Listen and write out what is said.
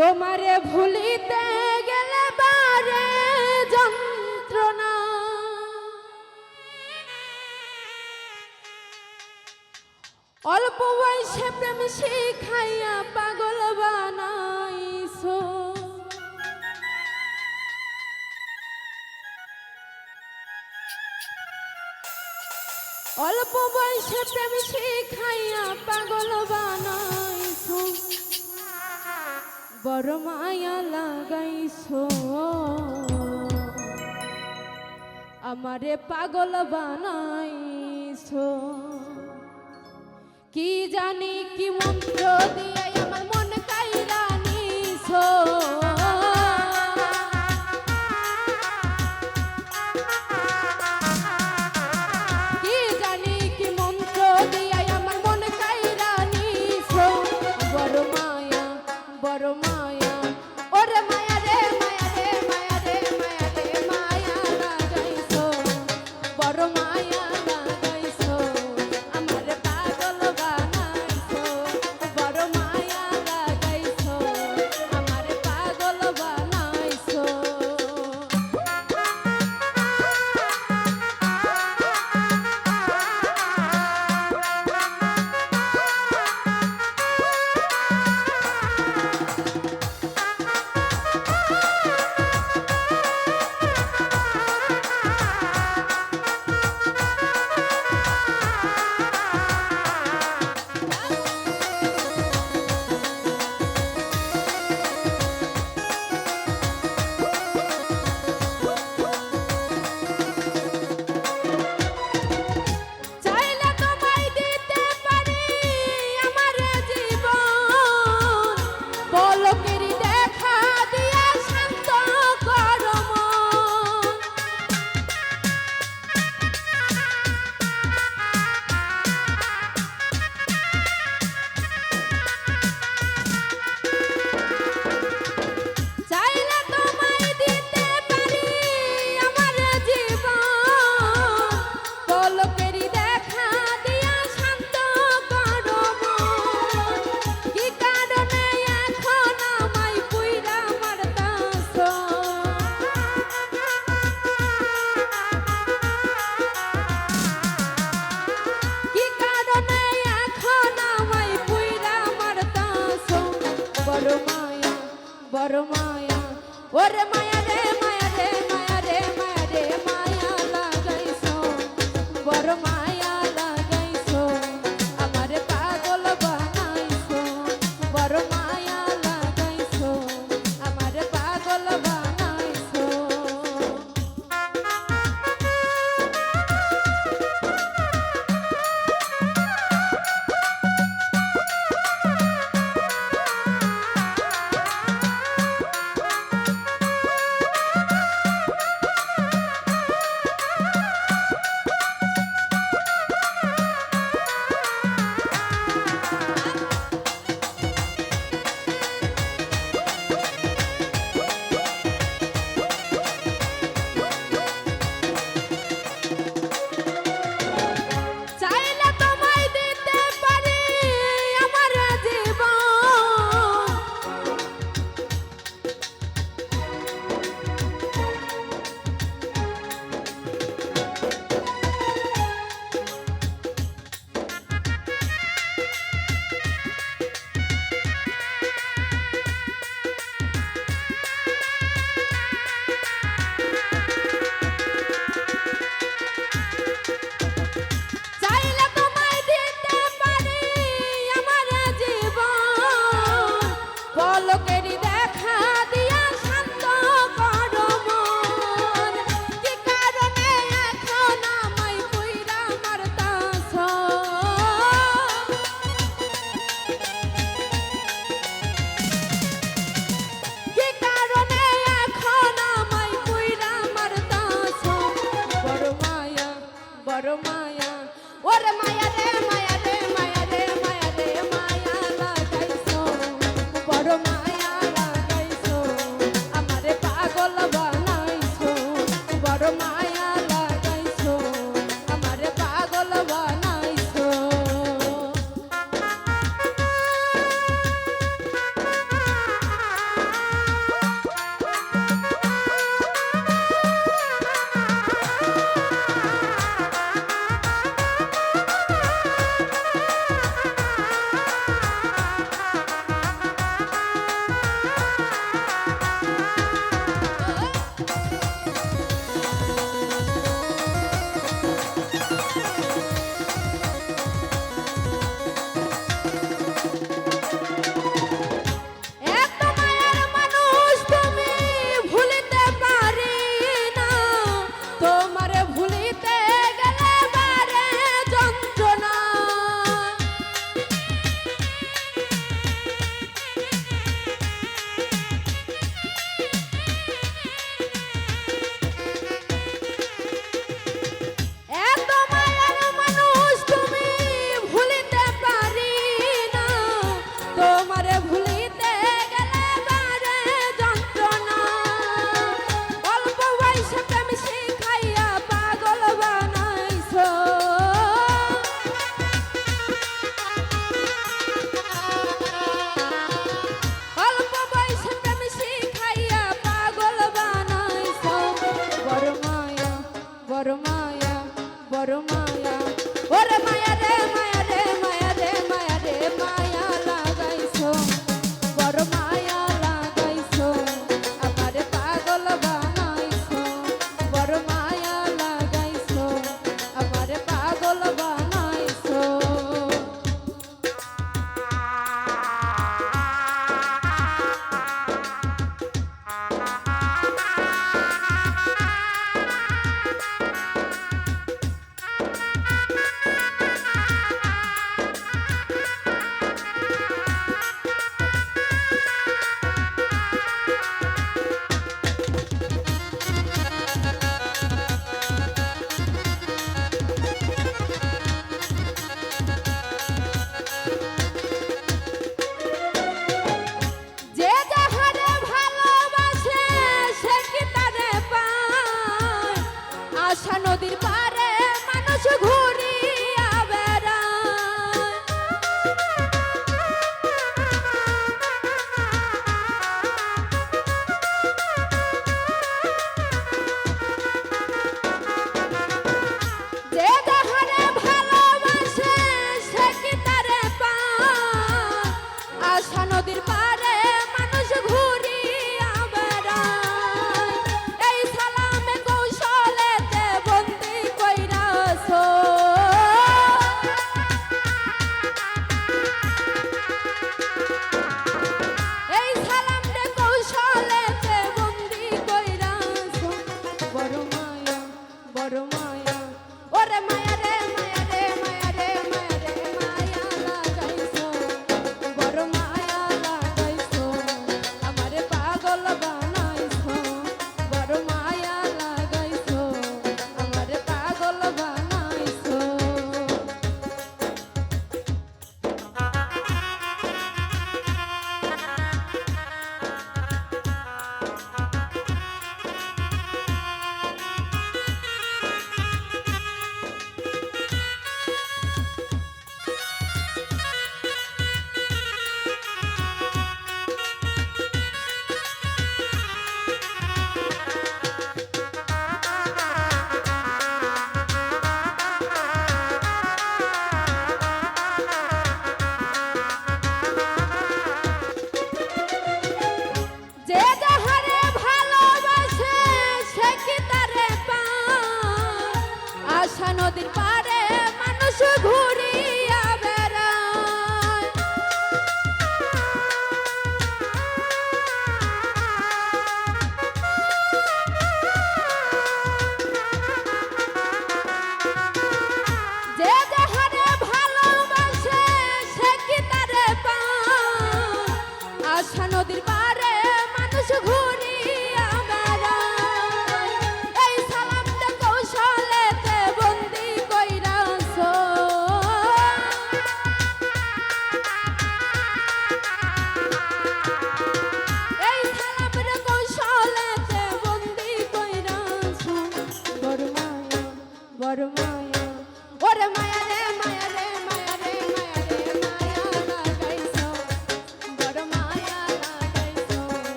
তোমারে ভুলিতে গেলে বারে যন্ত্রণা। অল্প বয়সে প্রেম শিখাইয়া পাগল বানাইছ। অল্প বয়সে প্রেম শিখাইয়া পাগল বানাইছ। বড় মায়া লাগাইছো। আমারে পাগল বানাইছো। কি জানি কি মন্ত্র দিয়ে মায়া। ওরে মায়া রে মায়া। বড় মায়া বড় মায়া। ওরে মায়া রে মায়া রে মায়া রে মায়া রে, মায়া লাগাইছ। বড় মায়া